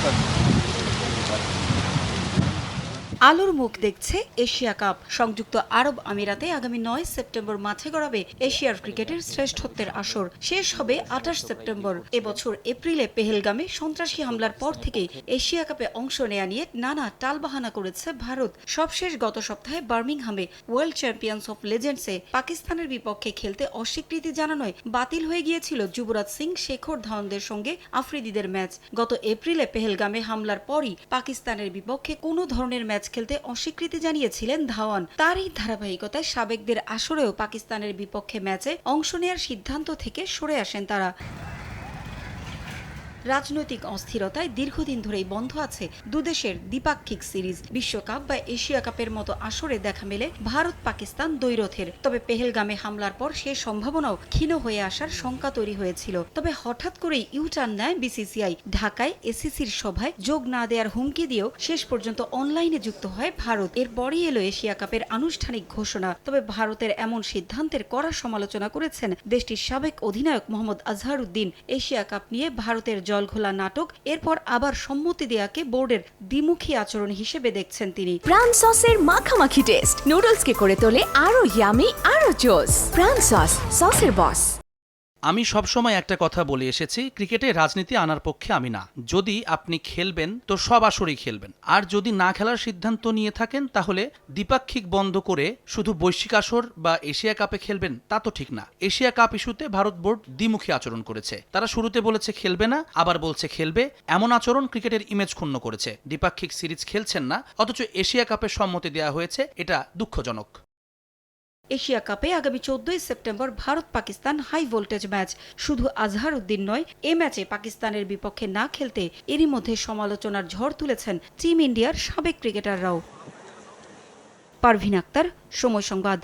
ったんです。আলোর মুখ দেখছে Asia cup. সংযুক্ত আরব আমিরাতে আগামী নয় সেপ্টেম্বর মাঠে গড়াবে এশিয়ার ক্রিকেটের শ্রেষ্ঠত্বের আসর। শেষ হবে আঠাশ সেপ্টেম্বর। এবছর এপ্রিলে পেহেলগামে সন্ত্রাসী হামলার পর থেকেই এশিয়া কাপে অংশ নেয়া নিয়ে নানা টালবাহানা করেছে ভারত। সবশেষ গত সপ্তাহে বার্মিংহামে ওয়ার্ল্ড চ্যাম্পিয়ন্স অফ লেজেন্ডসে পাকিস্তানের বিপক্ষে খেলতে অস্বীকৃতি জানানোয় বাতিল হয়ে গিয়েছিল যুবরাজ সিং, শেখর ধাওয়ানদের সঙ্গে আফ্রিদিদের ম্যাচ। গত এপ্রিলে পেহেলগামে হামলার পরই পাকিস্তানের বিপক্ষে কোনো ধরনের ম্যাচ খেলতে অস্বীকৃতি জানিয়েছিলেন ধাওয়ান। তার এই ধারাবাহিকতায় সাবেকদের আসরেও পাকিস্তানের বিপক্ষে ম্যাচে অংশ নেওয়ার সিদ্ধান্ত থেকে সরে আসেন তারা। রাজনৈতিক অস্থিরতায় দীর্ঘদিন ধরেই বন্ধ আছে দুদেশের দ্বিপাক্ষিক সিরিজ। বিশ্বকাপ বা এশিয়া কাপের মতো আসরে দেখা মেলে ভারত পাকিস্তান দ্বৈরথের। তবে পেহেলগামে হামলার পর সে সম্ভাবনাও ক্ষীণ হয়ে আসার শঙ্কা তৈরি হয়েছিল। তবে হঠাৎ করেই ইউটার্ন নেয় বিসিসিআই। ঢাকায় এসিসির সভায় যোগ না দেওয়ার হুমকি দিয়েও শেষ পর্যন্ত অনলাইনে যুক্ত হয় ভারত। এরপরই এলো এশিয়া কাপের আনুষ্ঠানিক ঘোষণা। তবে ভারতের এমন সিদ্ধান্তের কড়া সমালোচনা করেছেন দেশটির সাবেক অধিনায়ক মোহাম্মদ আজহারউদ্দিন। এশিয়া কাপ নিয়ে ভারতের জলঘোলা নাটক, এরপর আবার সম্মতি দেয়াকে বোর্ডের দ্বিমুখী আচরণ হিসেবে দেখছেন তিনি। প্রাণ সসের মাখামাখি টেস্ট। নুডলসকে করে তোলে আরও ইয়ামি আরও জোস প্রাণ সস, সসের বস আমি সবসময় একটা কথা বলে এসেছি, ক্রিকেটে রাজনীতি আনার পক্ষে আমি না। যদি আপনি খেলবেন, তো সব আসরেই খেলবেন। আর যদি না খেলার সিদ্ধান্ত নিয়ে থাকেন, তাহলে দ্বিপাক্ষিক বন্ধ করে শুধু বৈশ্বিক আসর বা এশিয়া কাপে খেলবেন, তা তো ঠিক না। এশিয়া কাপ ইস্যুতে ভারত বোর্ড দ্বিমুখী আচরণ করেছে। তারা শুরুতে বলেছে খেলবে না, আবার বলছে খেলবে। এমন আচরণ ক্রিকেটের ইমেজ ক্ষুণ্ণ করেছে। দ্বিপাক্ষিক সিরিজ খেলছেন না, অথচ এশিয়া কাপের সম্মতি দেওয়া হয়েছে, এটা দুঃখজনক। এশিয়া কাপে আগামী চোদ্দই September Bharat Pakistan high voltage match. শুধু আজহার উদ্দিন নয়, এ ম্যাচে পাকিস্তানের বিপক্ষে না খেলতে এরই মধ্যে সমালোচনার ঝড় তুলেছেন টিম ইন্ডিয়ার সাবেক ক্রিকেটাররাও। পারভিন আক্তার, সময় সংবাদ।